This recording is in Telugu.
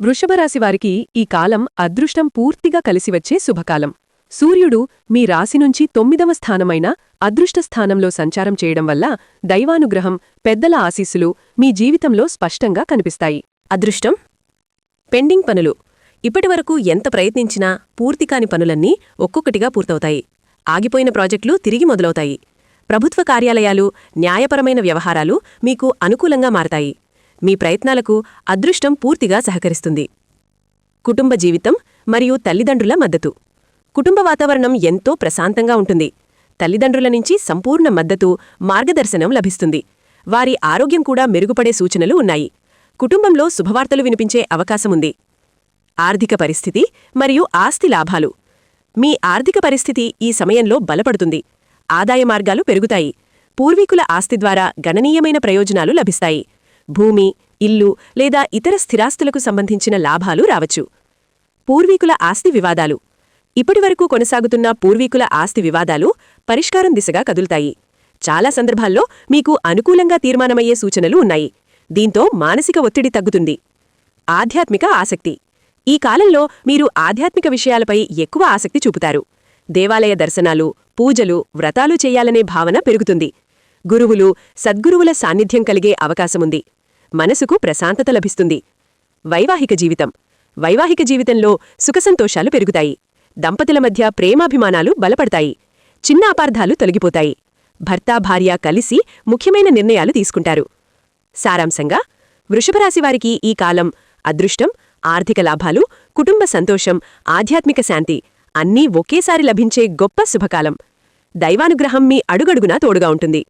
వృషభరాశి వారికి ఈ కాలం అదృష్టం పూర్తిగా కలిసివచ్చే శుభకాలం. సూర్యుడు మీ రాశి నుంచి తొమ్మిదవ స్థానమైన అదృష్ట స్థానంలో సంచారం చేయడం వల్ల దైవానుగ్రహం పెద్దల ఆశీస్సులు మీ జీవితంలో స్పష్టంగా కనిపిస్తాయి. అదృష్టం? పెండింగ్ పనులు. ఇప్పటివరకు ఎంత ప్రయత్నించినా పూర్తికాని పనులన్నీ ఒక్కొక్కటిగా పూర్తవుతాయి. ఆగిపోయిన ప్రాజెక్టులు తిరిగి మొదలవుతాయి. ప్రభుత్వ కార్యాలయాలు న్యాయపరమైన వ్యవహారాలు మీకు అనుకూలంగా మారతాయి. మీ ప్రయత్నాలకు అదృష్టం పూర్తిగా సహకరిస్తుంది. కుటుంబ జీవితం మరియు తల్లిదండ్రుల మద్దతు. కుటుంబ వాతావరణం ఎంతో ప్రశాంతంగా ఉంటుంది. తల్లిదండ్రుల నుంచి సంపూర్ణ మద్దతు మార్గదర్శనం లభిస్తుంది. వారి ఆరోగ్యం కూడా మెరుగుపడే సూచనలు ఉన్నాయి. కుటుంబంలో శుభవార్తలు వినిపించే అవకాశముంది ఆర్థిక పరిస్థితి మరియు ఆస్తి లాభాలు. మీ ఆర్థిక పరిస్థితి ఈ సమయంలో బలపడుతుంది. ఆదాయ మార్గాలు పెరుగుతాయి. పూర్వీకుల ఆస్తి ద్వారా గణనీయమైన ప్రయోజనాలు లభిస్తాయి. భూమి ఇల్లు లేదా ఇతర స్థిరాస్తులకు సంబంధించిన లాభాలు రావచ్చు. పూర్వీకుల ఆస్తి వివాదాలు. ఇప్పటివరకు కొనసాగుతున్న పూర్వీకుల ఆస్తి వివాదాలు పరిష్కారం దిశగా కదులుతాయి. చాలా సందర్భాల్లో మీకు అనుకూలంగా తీర్మానమయ్యే సూచనలు ఉన్నాయి. దీంతో మానసిక ఒత్తిడి తగ్గుతుంది. ఆధ్యాత్మిక ఆసక్తి. ఈ కాలంలో మీరు ఆధ్యాత్మిక విషయాలపై ఎక్కువ ఆసక్తి చూపుతారు. దేవాలయ దర్శనాలు పూజలు వ్రతాలు చేయాలనే భావన పెరుగుతుంది. గురువులు సద్గురువుల సాన్నిధ్యం కలిగే అవకాశముంది. మనసుకు ప్రశాంతత లభిస్తుంది. వైవాహిక జీవితం. వైవాహిక జీవితంలో సుఖసంతోషాలు పెరుగుతాయి. దంపతుల మధ్య ప్రేమాభిమానాలు బలపడతాయి. చిన్న అపార్థాలు తొలగిపోతాయి. భర్త భార్య కలిసి ముఖ్యమైన నిర్ణయాలు తీసుకుంటారు. సారాంశంగా వృషభరాశివారికి ఈ కాలం అదృష్టం ఆర్థిక లాభాలు కుటుంబ సంతోషం ఆధ్యాత్మిక శాంతి అన్నీ ఒకేసారి లభించే గొప్ప శుభకాలం. దైవానుగ్రహం మీ అడుగడుగునా తోడుగా ఉంటుంది.